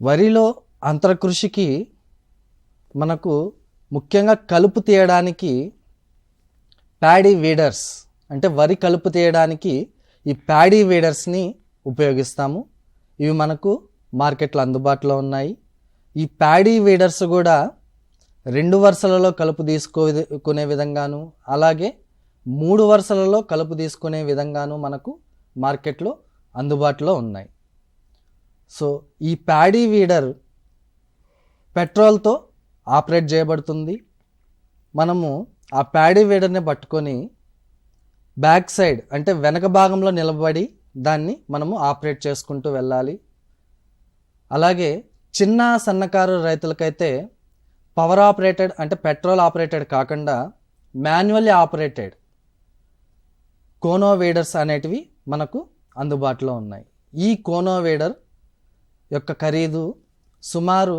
వరిలో అంతరకృషికి మనకు ముఖ్యంగా కలుపు తీయడానికి ప్యాడీ వీడర్స్ అంటే వరి కలుపు తీయడానికి ఈ ప్యాడీ వీడర్స్ని ఉపయోగిస్తాము. ఇవి మనకు మార్కెట్లో అందుబాటులో ఉన్నాయి. ఈ ప్యాడీ వీడర్స్ కూడా రెండు వరుసలలో కలుపు తీసుకునే విధంగాను అలాగే మూడు వరుసలలో కలుపు తీసుకునే విధంగాను మనకు మార్కెట్లో అందుబాటులో ఉన్నాయి. సో ఈ ప్యాడీ వీడర్ పెట్రోల్తో ఆపరేట్ చేయబడుతుంది. మనము ఆ ప్యాడీ వీడర్ని పట్టుకొని బ్యాక్ సైడ్ అంటే వెనక భాగంలో నిలబడి దాన్ని మనము ఆపరేట్ చేసుకుంటూ వెళ్ళాలి. అలాగే చిన్న సన్నకారు రైతులకైతే పవర్ ఆపరేటెడ్ అంటే పెట్రోల్ ఆపరేటెడ్ కాకుండా మాన్యువల్లీ ఆపరేటెడ్ కోనో వేడర్స్ అనేటివి మనకు అందుబాటులో ఉన్నాయి. ఈ కోనో వేడర్ యొక్క ఖరీదు సుమారు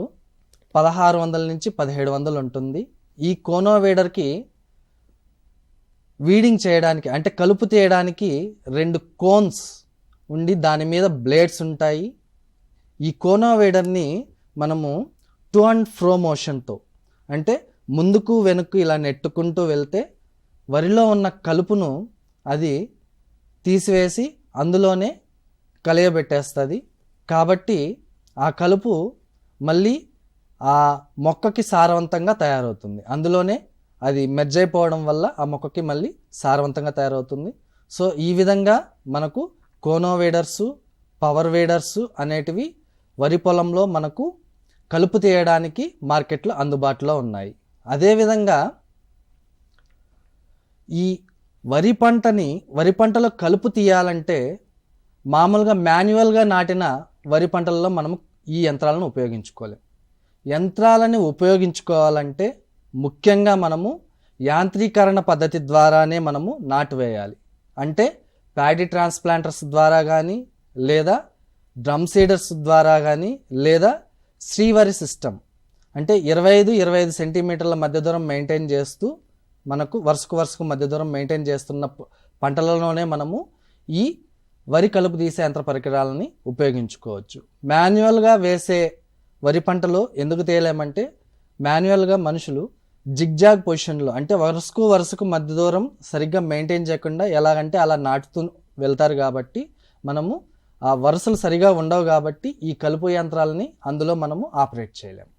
పదహారు వందల నుంచి పదిహేడు వందలు ఉంటుంది. ఈ కోనో వేడర్కి వీడింగ్ చేయడానికి అంటే కలుపు తీయడానికి రెండు కోన్స్ ఉండి దాని మీద బ్లేడ్స్ ఉంటాయి. ఈ కోనో వేడర్ని మనము టు అండ్ ఫ్రో మోషన్తో అంటే ముందుకు వెనుక్కు ఇలా నెట్టుకుంటూ వెళ్తే వరిలో ఉన్న కలుపును అది తీసివేసి అందులోనే కలియబెట్టేస్తుంది. కాబట్టి ఆ కలుపు మళ్ళీ ఆ మొక్కకి సారవంతంగా తయారవుతుంది. అందులోనే అది మెజ్జైపోవడం వల్ల ఆ మొక్కకి మళ్ళీ సారవంతంగా తయారవుతుంది. సో ఈ విధంగా మనకు కోనోవేడర్సు పవర్ వేడర్సు అనేటివి వరి పొలంలో మనకు కలుపు తీయడానికి మార్కెట్లో అందుబాటులో ఉన్నాయి. అదేవిధంగా ఈ వరి పంటని వరి పంటలో కలుపు తీయాలంటే మామూలుగా మాన్యువల్గా నాటిన వరి పంటల్లో మనము ఈ యంత్రాలను ఉపయోగించుకోలేం యంత్రాలని ఉపయోగించుకోవాలంటే ముఖ్యంగా మనము యాంత్రీకరణ పద్ధతి ద్వారానే మనము నాటు వేయాలి. అంటే ప్యాడీ ట్రాన్స్ప్లాంటర్స్ ద్వారా కానీ లేదా డ్రమ్ సీడర్స్ ద్వారా కానీ లేదా శ్రీవరి సిస్టమ్. అంటే ఇరవై ఐదు ఇరవై ఐదు సెంటీమీటర్ల మధ్య దూరం మెయింటైన్ చేస్తూ మనకు వరుసకు వరుసకు మధ్య దూరం మెయింటైన్ చేస్తున్న పంటలలోనే మనము ఈ వరి కలుపు తీసే యంత్ర పరికరాలని ఉపయోగించుకోవచ్చు. మాన్యువల్గా వేసే వరి పంటలో ఎందుకు తేలేమంటే మాన్యువల్గా మనుషులు జిగ్జాగ్ పొజిషన్లో అంటే వరుసకు వరుసకు మధ్య దూరం సరిగ్గా మెయింటైన్ చేయకుండా ఎలాగంటే అలా నాటుతూ వెళ్తారు కాబట్టి మనము ఆ వరుసలు సరిగా ఉండవు కాబట్టి ఈ కలుపు యంత్రాలని అందులో మనము ఆపరేట్ చేయలేము.